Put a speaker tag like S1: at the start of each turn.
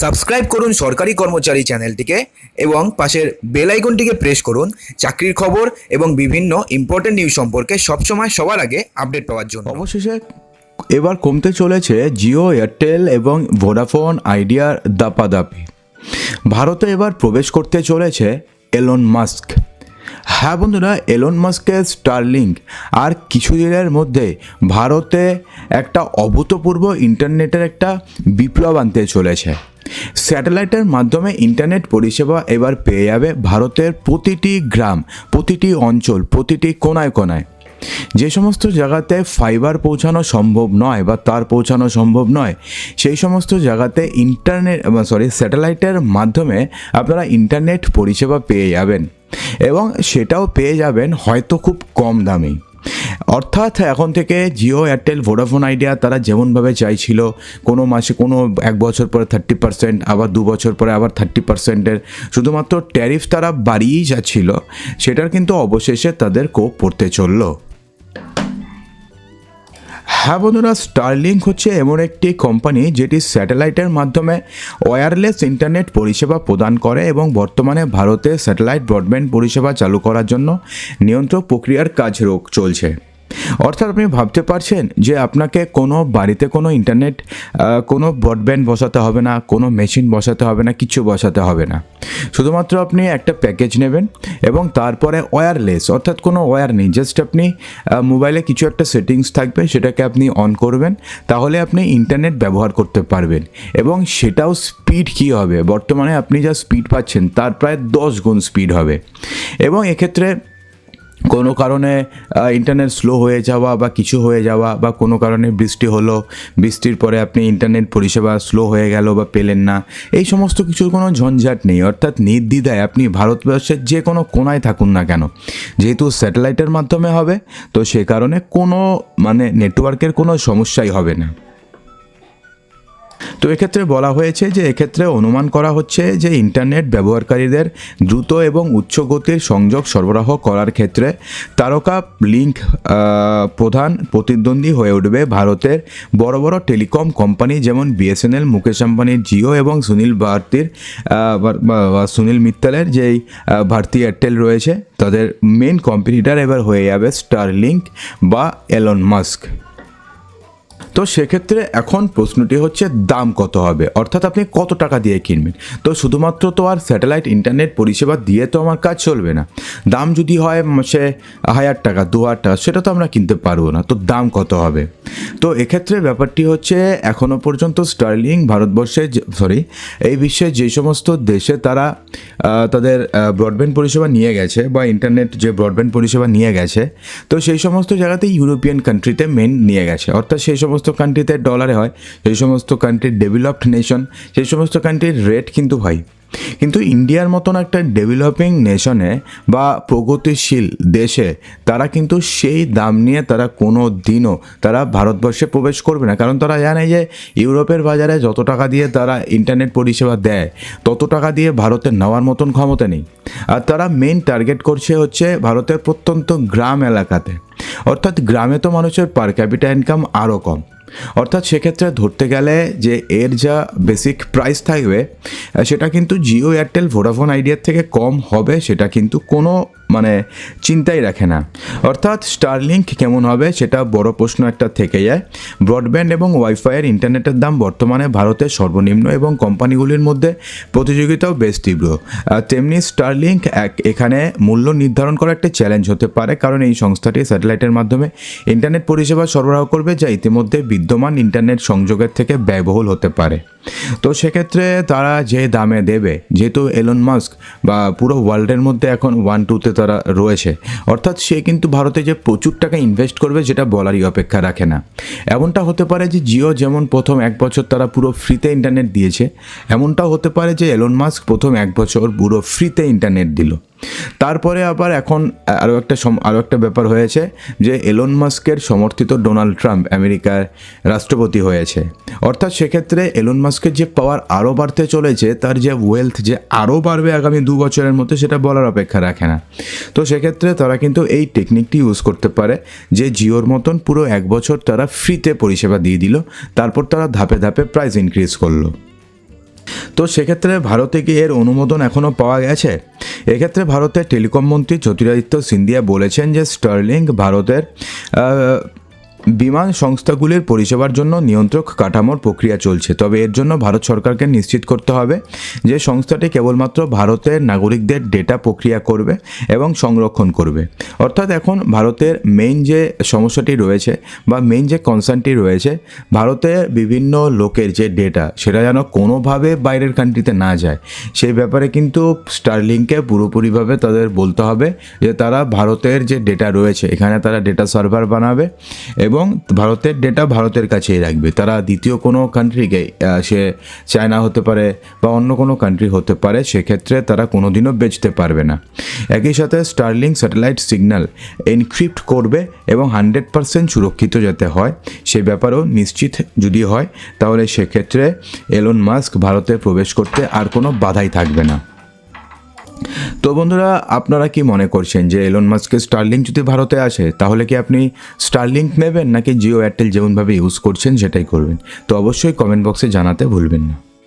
S1: Subscribe করুন সরকারি কর্মচারী চ্যানেলটিকে এবং পাশের বেল আইকনটিকে প্রেস করুন চাকরির খবর এবং বিভিন্ন ইম্পর্টেন্ট নিউজ সম্পর্কে সবসময় সবার আগে আপডেট পাওয়ার জন্য।
S2: অবশেষে এবার কমতে চলেছে জিও এয়ারটেল এবং ভোডাফোন আইডিয়ার দাপাদাপি। ভারতে এবার প্রবেশ করতে চলেছে এলন মাস্ক হ্যাঁ বন্ধুরা এলন মাস্কের স্টারলিংক আর কিছু দিনের মধ্যে ভারতে একটা অভূতপূর্ব ইন্টারনেটের একটা বিপ্লব আনতে চলেছে। স্যাটেলাইটের মাধ্যমে ইন্টারনেট পরিষেবা এবার পেয়ে যাবে ভারতের প্রতিটি গ্রাম, প্রতিটি অঞ্চল, প্রতিটি কোনায় কোনায়। যে সমস্ত জায়গাতে ফাইবার পৌঁছানো সম্ভব নয় বা তার পৌঁছানো সম্ভব নয়, সেই সমস্ত জায়গাতে ইন্টারনেট সরি স্যাটেলাইটের মাধ্যমে আপনারা ইন্টারনেট পরিষেবা পেয়ে যাবেন। এবং সেটাও পেয়ে যাবেন হয়তো খুব কম দামে। অর্থাৎ এখন থেকে জিও এয়ারটেল ভোডাফোন আইডিয়া তারা যেমনভাবে চাইছিল, কোনো মাসে কোনো এক বছর পরে থার্টি পার্সেন্ট আবার দু বছর পরে আবার থার্টি পার্সেন্টের শুধুমাত্র ট্যারিফ তারা বাড়িয়েই যাচ্ছিল, সেটার কিন্তু অবশেষে তাদের কোপ পড়তে চলল। হ্যাঁ বন্ধুরা স্টারলিংক হচ্ছে এমন একটি কোম্পানি যেটি স্যাটেলাইটের মাধ্যমে ওয়্যারলেস ইন্টারনেট পরিষেবা প্রদান করে এবং বর্তমানে ভারতে স্যাটেলাইট ব্রডব্যান্ড পরিষেবা চালু করার জন্য নিয়ন্ত্রক প্রক্রিয়ার কাজ চলছে। অর্থাৎ আপনি ভাবতে পারছেন যে আপনাকে কোনো বাড়িতে কোনো ইন্টারনেট কোনো ব্রডব্যান্ড বসাতে হবে না, কোনো মেশিন বসাতে হবে না, কিছু বসাতে হবে না। শুধুমাত্র আপনি একটা প্যাকেজ নেবেন এবং তারপরে ওয়্যারলেস অর্থাৎ কোনো ওয়্যার নেই। জাস্ট আপনি মোবাইলে কিছু একটা সেটিংস থাকবে, সেটাকে আপনি অন করবেন, তাহলে আপনি ইন্টারনেট ব্যবহার করতে পারবেন। এবং সেটাও স্পিড কী হবে? বর্তমানে আপনি যা স্পিড পাচ্ছেন, তার প্রায় দশ গুণ স্পিড হবে। এবং এক্ষেত্রে কোনো কারণে ইন্টারনেট স্লো হয়ে যাওয়া বা কিছু হয়ে যাওয়া বা কোনো কারণে বৃষ্টি হলো, বৃষ্টির পরে আপনি ইন্টারনেট পরিষেবা স্লো হয়ে গেল বা পেলেন না, এই সমস্ত কিছুর কোনো ঝঞ্ঝাট নেই। অর্থাৎ নির্দ্বিধায় আপনি ভারতবর্ষের যে কোনো কোনায় থাকুন না কেন, যেহেতু স্যাটেলাইটের মাধ্যমে হবে, তো সে কারণে কোনো মানে নেটওয়ার্কের কোনো সমস্যাই হবে না। তো এক্ষেত্রে বলা হয়েছে যে এক্ষেত্রে অনুমান করা হচ্ছে যে ইন্টারনেট ব্যবহারকারীদের দ্রুত এবং উচ্চ গতির সংযোগ সরবরাহ করার ক্ষেত্রে তারকা লিঙ্ক প্রধান প্রতিদ্বন্দ্বী হয়ে উঠবে ভারতের বড় বড় টেলিকম কোম্পানি যেমন বিএসএনএল, মুকেশ আম্বানির জিও এবং সুনীল ভারতীর সুনীল মিত্তালের যেই ভারতী এয়ারটেল রয়েছে, তাদের মেন কম্পিটিটার এবার হয়ে যাবে স্টার লিঙ্ক বা এলন মাস্ক তো সেক্ষেত্রে এখন প্রশ্নটি হচ্ছে দাম কত হবে? অর্থাৎ আপনি কত টাকা দিয়ে কিনবেন? তো শুধুমাত্র তো আর স্যাটেলাইট ইন্টারনেট পরিষেবা দিয়ে তো আমার কাজ চলবে না। দাম যদি হয় সে হাজার টাকা, দু হাজার টাকা, সেটা তো আমরা কিনতে পারব না। তো দাম কত হবে? তো এক্ষেত্রে ব্যাপারটি হচ্ছে এখনও পর্যন্ত স্টার্লিং ভারতবর্ষে সরি এই বিশ্বে যে সমস্ত দেশে তারা তাদের ব্রডব্যান্ড পরিষেবা নিয়ে গেছে বা ইন্টারনেট যে ব্রডব্যান্ড পরিষেবা নিয়ে গেছে, তো সেই সমস্ত জায়গাতে ইউরোপিয়ান কান্ট্রিতে মেন নিয়ে গেছে। অর্থাৎ সেই সমস্ত কান্ট্রিতে ডলারে হয়, সেই সমস্ত কান্ট্রির ডেভেলপড নেশন সেই সমস্ত কান্ট্রির রেট কিন্তু হয় কিন্তু ইন্ডিয়ার মতন একটা ডেভেলপিং নেশনে বা প্রগতিশীল দেশে তারা কিন্তু সেই দাম নিয়ে তারা কোনো দিনও তারা ভারতবর্ষে প্রবেশ করবে না। কারণ তারা জানে যে ইউরোপের বাজারে যত টাকা দিয়ে তারা ইন্টারনেট পরিষেবা দেয়, তত টাকা দিয়ে ভারতে নেওয়ার মতন ক্ষমতা নেই। আর তারা মেইন টার্গেট করছে হচ্ছে ভারতের প্রত্যন্ত গ্রাম এলাকাতে। অর্থাৎ গ্রামে তো মানুষের পার ক্যাপিটা ইনকাম আরও কম। অর্থাৎ সেক্ষেত্রে ধরতে গেলে যে এর যা বেসিক প্রাইস থাকবে সেটা কিন্তু জিও এয়ারটেল ভোডাফোন আইডিয়ার থেকে কম হবে, সেটা কিন্তু কোনো মানে চিন্তাই রাখে না। অর্থাৎ স্টারলিংক কেমন হবে সেটা বড় প্রশ্ন একটা থেকে যায়। ব্রডব্যান্ড এবং ওয়াইফাইয়ের ইন্টারনেটের দাম বর্তমানে ভারতের সর্বনিম্ন এবং কোম্পানিগুলির মধ্যে প্রতিযোগিতাও বেশ তীব্র। তেমনি স্টারলিংক এক এখানে মূল্য নির্ধারণ করা একটা চ্যালেঞ্জ হতে পারে কারণ এই সংস্থাটি স্যাটেলাইটের মাধ্যমে ইন্টারনেট পরিষেবা সরবরাহ করবে যা ইতিমধ্যে বিদ্যমান ইন্টারনেট সংযোগের থেকে ব্যয়বহুল হতে পারে। তো সেক্ষেত্রে তারা যে দামে দেবে, যেহেতু এলন মাস্ক বা পুরো ওয়ার্ল্ডের মধ্যে এখন ওয়ান টুতে তারা রয়েছে। অর্থাৎ সে কিন্তু ভারতে যে প্রচুর টাকা ইনভেস্ট করবে যেটা বলারই অপেক্ষা রাখে না। এমনটা হতে পারে যে জিও যেমন প্রথম এক বছর তারা পুরো ফ্রিতে ইন্টারনেট দিয়েছে, এমনটাও হতে পারে যে এলন মাস্ক প্রথম এক বছর পুরো ফ্রিতে ইন্টারনেট দিল। তারপরে আবার এখন আরও একটা আরও একটা ব্যাপার হয়েছে যে এলন মাস্কের সমর্থিত ডোনাল্ড ট্রাম্প আমেরিকার রাষ্ট্রপতি হয়েছে। অর্থাৎ সেক্ষেত্রে এলন মাস্কের যে পাওয়ার আরও বাড়তে চলেছে, তার যে ওয়েলথ যে আরও বাড়বে আগামী দু বছরের মধ্যে সেটা বলার অপেক্ষা রাখে না। তো সেক্ষেত্রে তারা কিন্তু এই টেকনিকটি ইউজ করতে পারে যে জিওর মতন পুরো এক বছর তারা ফ্রিতে পরিষেবা দিয়ে দিল, তারপর তারা ধাপে ধাপে প্রাইস ইনক্রিজ করল। তো সেক্ষেত্রে ভারতে কি এর অনুমোদন এখনও পাওয়া গেছে? এক্ষেত্রে ভারতের টেলিকম মন্ত্রী জ্যোতিরাদিত্য সিন্ধিয়া বলেছেন যে স্টার্লিং ভারতের বিমান সংস্থাগুলির পরিষেবার জন্য নিয়ন্ত্রক কাঠামোর প্রক্রিয়া চলছে। তবে এর জন্য ভারত সরকারকে নিশ্চিত করতে হবে যে সংস্থাটি কেবলমাত্র ভারতের নাগরিকদের ডেটা প্রক্রিয়া করবে এবং সংরক্ষণ করবে। অর্থাৎ এখন ভারতের মেইন যে সমস্যাটি রয়েছে বা মেইন যে কনসার্নটি রয়েছে ভারতে বিভিন্ন লোকের যে ডেটা, সেটা যেন কোনোভাবে বাইরের কান্ট্রিতে না যায়। সেই ব্যাপারে কিন্তু স্টারলিংকে পুরোপুরিভাবে তাদের বলতে হবে যে তারা ভারতের যে ডেটা রয়েছে, এখানে তারা ডেটা সার্ভার বানাবে এবং ভারতের ডেটা ভারতের কাছেই রাখবে। তারা দ্বিতীয় কোনো কান্ট্রিকে সে চায়না হতে পারে বা অন্য কোনো কান্ট্রি হতে পারে, সেক্ষেত্রে তারা কোনোদিনও বেচতে পারবে না। একই সাথে স্টারলিং স্যাটেলাইট সিগন্যাল এনক্রিপ্ট করবে এবং হান্ড্রেড পারসেন্ট সুরক্ষিত যাতে হয়, সে ব্যাপারেও নিশ্চিত যদি হয়, তাহলে সেক্ষেত্রে এলন মাস্ক ভারতে প্রবেশ করতে আর কোনো বাধাই থাকবে না। তো বন্ধুরা, আপনারা কি মনে করছেন যে এলন মাস্কের স্টারলিংক যদি ভারতে আসে, তাহলে কি আপনি স্টারলিংক নেবেন নাকি জিও এয়ারটেল যেমনভাবে ইউজ করছেন সেটাই করবেন? তো অবশ্যই কমেন্ট বক্সে জানাতে ভুলবেন না।